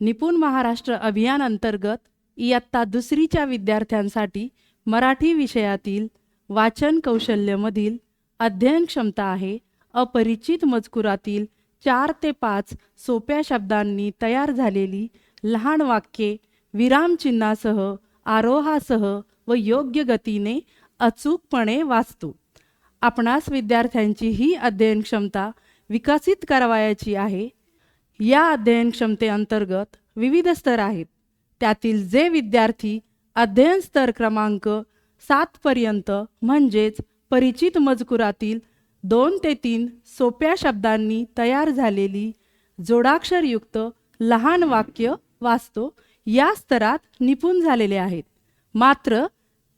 निपुण महाराष्ट्र अभियान अंतर्गत इयत्ता दुसरीच्या विद्यार्थ्यांसाठी मराठी विषयातील वाचन कौशल्यमधील अध्ययन क्षमता आहे. अपरिचित मजकुरातील चार ते पाच सोप्या शब्दांनी तयार झालेली लहान वाक्ये विरामचिन्हासह आरोहासह व योग्य गतीने अचूकपणे वाचतो. आपणास विद्यार्थ्यांची ही अध्ययन क्षमता विकसित करावयाची आहे. या अध्ययन क्षमतेअंतर्गत विविध स्तर आहेत. त्यातील जे विद्यार्थी अध्ययन स्तर क्रमांक सातपर्यंत म्हणजेच परिचित मजकुरातील दोन ते तीन सोप्या शब्दांनी तयार झालेली जोडाक्षरयुक्त लहान वाक्य वाचतो या स्तरात निपुण झालेले आहेत. मात्र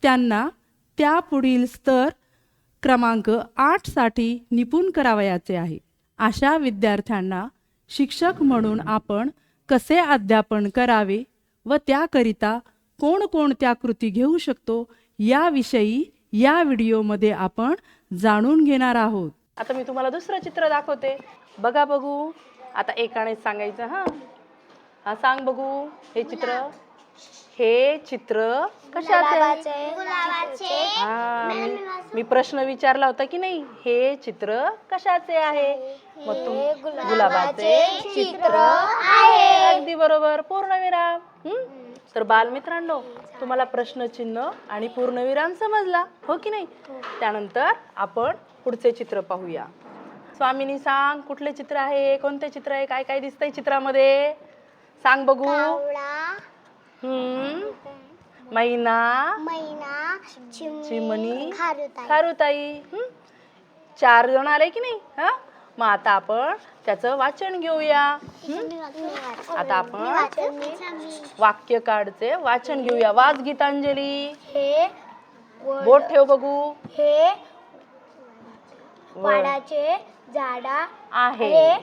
त्यांना त्यापुढील स्तर क्रमांक आठसाठी निपुण करावयाचे आहे. अशा विद्यार्थ्यांना शिक्षक म्हणून आपण कसे अध्यापन करावे व त्याकरिता कोणकोणत्या कृती घेऊ शकतो याविषयी या व्हिडिओमध्ये आपण जाणून घेणार आहोत. आता मी तुम्हाला दुसरं चित्र दाखवते. बघा बघू. आता एकाने सांगायचं हां. हा सांग बघू हे चित्र. हे चित्र कशाचे? हा मी प्रश्न विचारला होता की नाही हे चित्र कशाचे आहे? मग तुम गुलाबाचे चित्र आहे. अगदी बरोबर पूर्णविराम. हं? तर बालमित्रांनो तुम्हाला प्रश्नचिन्ह आणि पूर्णविराम समजला हो की नाही? त्यानंतर आपण पुढचे चित्र पाहूया. स्वामिनी सांग कुठले चित्र आहे कोणते चित्र आहे काय काय दिसतंय चित्रामध्ये? सांग बघू. हम्म. मैना. मैना चिमणी खारुताई. खारुताई? चार जण आले की नाही? हा? मग आता आपण त्याचं वाचन घेऊया? आता आपण वाक्य कार्डचे वाचन घेऊया. वाच गीतांजली. हे बोट ठेव बघू. हे वर वडाचे झाडा आहे. हे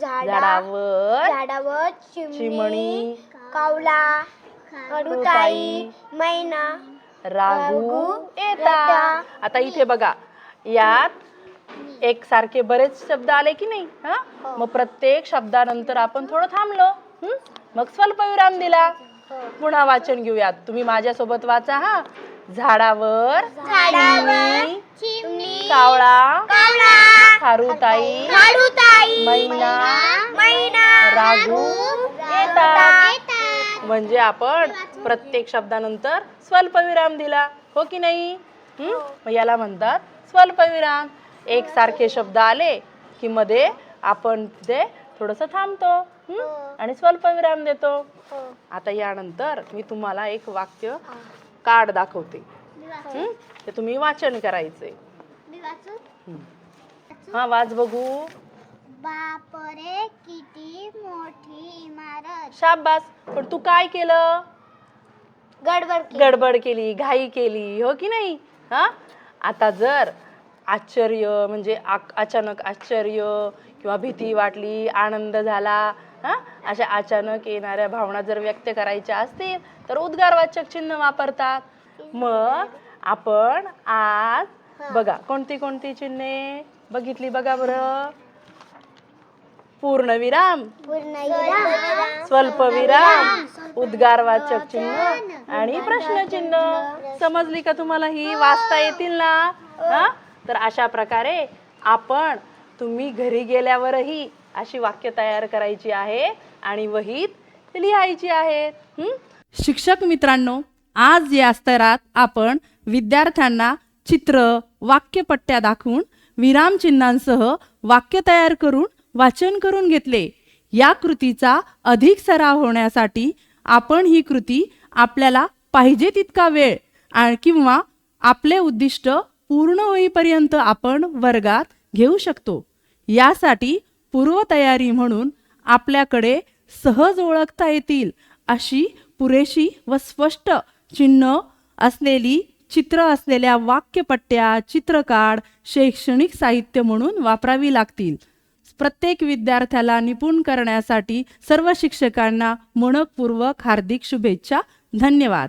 झाडा झाडावर झाडावर चिमणी चिमणी. कावला मैना रागू येता. आता इथे बघा यात एक सारखे बरेच शब्द आले की नाही हा? मग प्रत्येक शब्दानंतर आपण थोडं थांबलो हं? मग स्वल्पविराम दिला. पुन्हा वाचन घेऊयात. तुम्ही माझ्यासोबत वाचा हा? झाडावर कावळा खारुताई मैना मैना रागू येतात म्हणजे आपण प्रत्येक शब्दानंतर स्वल्पविराम दिला. हो की नाही? हं? मग याला म्हणतात स्वल्पविराम. एक सारखे शब्द आले की मध्ये आपण ते थोडस थांबतो. हं? आणि स्वल्पविराम देतो. आता यानंतर मी तुम्हाला एक वाक्य कार्ड दाखवते. हं? ते तुम्ही वाचन करायचे हा वाच बघू. बापरे किती मोठी इमारत. शाबास. पण तू काय केलं? गडबड गडबड केली घाई केली हो की नाही? हा? आता जर आश्चर्य म्हणजे आक- अचानक आश्चर्य किंवा भीती वाटली आनंद झाला हा? अशा अचानक येणाऱ्या भावना जर व्यक्त करायच्या असतील तर उद्गारवाचक चिन्ह वापरतात. मग आपण आज बघा कोणती कोणती चिन्हे बघितली बघा बरं. पूर्णविराम. स्वल्पविराम. उद्गारवाचक चिन्ह आणि प्रश्नचिन्ह समजली का तुम्हाला ही? वाचता येतील ना? हा. तर अशा प्रकारे आपण तुम्ही घरी गेल्यावरही अशी वाक्य तयार करायची आहे आणि वहीत लिहायची आहेत शिक्षक मित्रांनो आज या स्तरात आपण विद्यार्थ्यांना चित्र वाक्यपट्ट्या दाखवून विरामचिन्हांसह वाक्य तयार करून वाचन करून घेतले. या कृतीचा अधिक सराव होण्यासाठी आपण ही कृती आपल्याला पाहिजे तितका वेळ किंवा आपले उद्दिष्ट पूर्ण होईपर्यंत आपण वर्गात घेऊ शकतो. यासाठी पूर्वतयारी म्हणून आपल्याकडे सहज ओळखता येतील अशी पुरेशी व स्पष्ट चिन्ह असलेली चित्र असलेल्या वाक्यपट्ट्या चित्रकार्ड शैक्षणिक साहित्य म्हणून वापरावी लागतील. प्रत्येक विद्यार्थ्याला निपुण करण्यासाठी सर्व शिक्षकांना मनपूर्वक हार्दिक शुभेच्छा. धन्यवाद.